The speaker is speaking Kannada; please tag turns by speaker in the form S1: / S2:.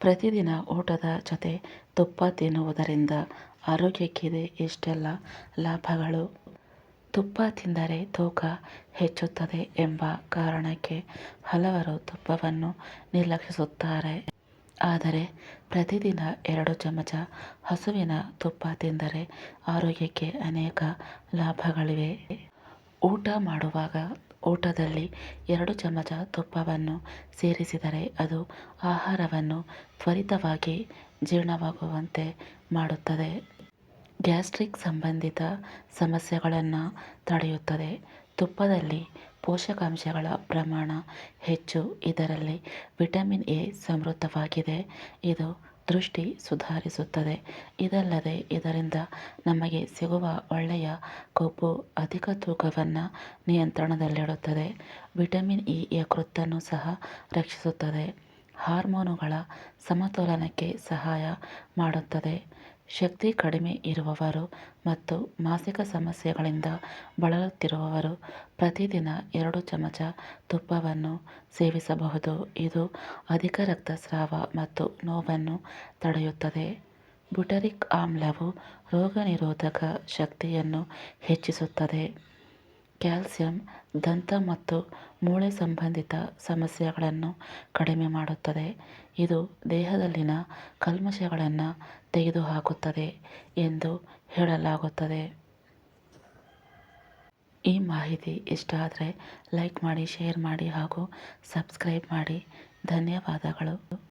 S1: ಪ್ರತಿದಿನ ಊಟದ ಜೊತೆ ತುಪ್ಪ ತಿನ್ನುವುದರಿಂದ ಆರೋಗ್ಯಕ್ಕಿದೆ ಇಷ್ಟೆಲ್ಲ ಲಾಭಗಳು. ತುಪ್ಪ ತಿಂದರೆ ತೂಕ ಹೆಚ್ಚುತ್ತದೆ ಎಂಬ ಕಾರಣಕ್ಕೆ ಹಲವರು ತುಪ್ಪವನ್ನು ನಿರ್ಲಕ್ಷಿಸುತ್ತಾರೆ. ಆದರೆ ಪ್ರತಿದಿನ ಎರಡು ಚಮಚ ಹಸುವಿನ ತುಪ್ಪ ತಿಂದರೆ ಆರೋಗ್ಯಕ್ಕೆ ಅನೇಕ ಲಾಭಗಳಿವೆ. ಊಟ ಮಾಡುವಾಗ ಊಟದಲ್ಲಿ ಎರಡು ಚಮಚ ತುಪ್ಪವನ್ನು ಸೇರಿಸಿದರೆ ಅದು ಆಹಾರವನ್ನು ತ್ವರಿತವಾಗಿ ಜೀರ್ಣವಾಗುವಂತೆ ಮಾಡುತ್ತದೆ. ಗ್ಯಾಸ್ಟ್ರಿಕ್ ಸಂಬಂಧಿತ ಸಮಸ್ಯೆಗಳನ್ನು ತಡೆಯುತ್ತದೆ. ತುಪ್ಪದಲ್ಲಿ ಪೋಷಕಾಂಶಗಳ ಪ್ರಮಾಣ ಹೆಚ್ಚು. ಇದರಲ್ಲಿ ವಿಟಮಿನ್ ಎ ಸಮೃದ್ಧವಾಗಿದೆ. ಇದು ದೃಷ್ಟಿ ಸುಧಾರಿಸುತ್ತದೆ. ಇದಲ್ಲದೆ ಇದರಿಂದ ನಮಗೆ ಸಿಗುವ ಒಳ್ಳೆಯ ಕೊಬ್ಬು ಅಧಿಕ ತೂಕವನ್ನು ನಿಯಂತ್ರಣದಲ್ಲಿಡುತ್ತದೆ. ವಿಟಮಿನ್ ಇ ಯಕೃತ್ತನ್ನು ಸಹ ರಕ್ಷಿಸುತ್ತದೆ. ಹಾರ್ಮೋನುಗಳ ಸಮತೋಲನಕ್ಕೆ ಸಹಾಯ ಮಾಡುತ್ತದೆ. ಶಕ್ತಿ ಕಡಿಮೆ ಇರುವವರು ಮತ್ತು ಮಾಸಿಕ ಸಮಸ್ಯೆಗಳಿಂದ ಬಳಲುತ್ತಿರುವವರು ಪ್ರತಿದಿನ ಎರಡು ಚಮಚ ತುಪ್ಪವನ್ನು ಸೇವಿಸಬಹುದು. ಇದು ಅಧಿಕ ರಕ್ತಸ್ರಾವ ಮತ್ತು ನೋವನ್ನು ತಡೆಯುತ್ತದೆ. ಬುಟರಿಕ್ ಆಮ್ಲವು ರೋಗನಿರೋಧಕ ಶಕ್ತಿಯನ್ನು ಹೆಚ್ಚಿಸುತ್ತದೆ. ಕ್ಯಾಲ್ಸಿಯಂ, ದಂತ ಮತ್ತು ಮೂಳೆ ಸಂಬಂಧಿತ ಸಮಸ್ಯೆಗಳನ್ನು ಕಡಿಮೆ ಮಾಡುತ್ತದೆ. ಇದು ದೇಹದಲ್ಲಿನ ಕಲ್ಮಶಗಳನ್ನು ತೆಗೆದುಹಾಕುತ್ತದೆ ಎಂದು ಹೇಳಲಾಗುತ್ತದೆ. ಈ ಮಾಹಿತಿ ಇಷ್ಟ ಆದರೆ ಲೈಕ್ ಮಾಡಿ, ಶೇರ್ ಮಾಡಿ ಹಾಗೂ ಸಬ್ಸ್ಕ್ರೈಬ್ ಮಾಡಿ. ಧನ್ಯವಾದಗಳು.